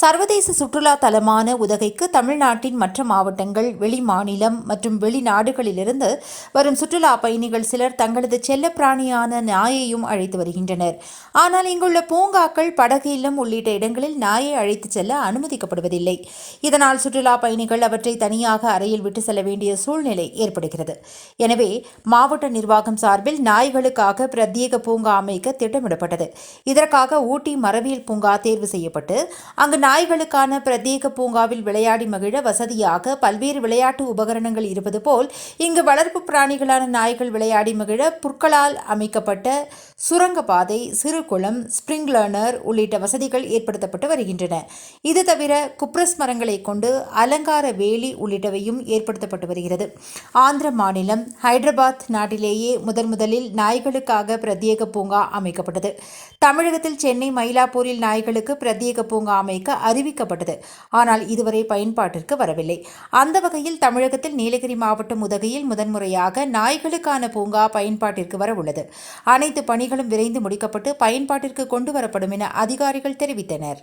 சர்வதேச சுற்றுலா தலமான உதகைக்கு தமிழ்நாட்டின் மற்ற மாவட்டங்கள் வெளிமாநிலம் மற்றும் வெளிநாடுகளிலிருந்து வரும் சுற்றுலா பயணிகள் சிலர் தங்களது செல்லப்பிராணியான நாயையும் அழைத்து வருகின்றனர். ஆனால் இங்குள்ள பூங்காக்கள் படகு இல்லம் உள்ளிட்ட இடங்களில் நாயை அழைத்துச் செல்ல அனுமதிக்கப்படுவதில்லை. இதனால் சுற்றுலா பயணிகள் அவற்றை தனியாக அறையில் விட்டு செல்ல வேண்டிய சூழ்நிலை ஏற்படுகிறது. எனவே மாவட்ட நிர்வாகம் சார்பில் நாய்களுக்காக பிரத்யேக பூங்கா அமைக்க திட்டமிடப்பட்டது. இதற்காக ஊட்டி மரவியல் பூங்கா தேர்வு செய்யப்பட்டு அங்கு நாய்களுக்கான பிரத்யேக பூங்காவில் விளையாடி மகிழ வசதியாக பல்வேறு விளையாட்டு உபகரணங்கள் இருப்பது போல் இங்கு வளர்ப்பு பிராணிகளான நாய்கள் விளையாடி மகிழ புற்களால் அமைக்கப்பட்ட சுரங்கப்பாதை சிறு குளம் ஸ்பிரிங் லேர்னர் உள்ளிட்ட வசதிகள் ஏற்படுத்தப்பட்டு வருகின்றன. இது தவிர குப்ரஸ் மரங்களை கொண்டு அலங்கார வேலி உள்ளிட்டவையும் ஏற்படுத்தப்பட்டு வருகிறது. ஆந்திர மாநிலம் ஹைதராபாத் நாட்டிலேயே முதன் முதலில் நாய்களுக்காக பிரத்யேக பூங்கா அமைக்கப்பட்டது. தமிழகத்தில் சென்னை மயிலாப்பூரில் நாய்களுக்கு பிரத்யேக பூங்கா அமைக்க அறிவிக்கப்பட்டது. ஆனால் இதுவரை பயன்பாட்டிற்கு வரவில்லை. அந்த வகையில் தமிழகத்தில் நீலகிரி மாவட்டம் உதகையில் முதன்முறையாக நாய்களுக்கான பூங்கா பயன்பாட்டிற்கு வர உள்ளது. அனைத்து பணிகளும் விரைந்து முடிக்கப்பட்டு பயன்பாட்டிற்கு கொண்டு வரப்படும் என அதிகாரிகள் தெரிவித்தனர்.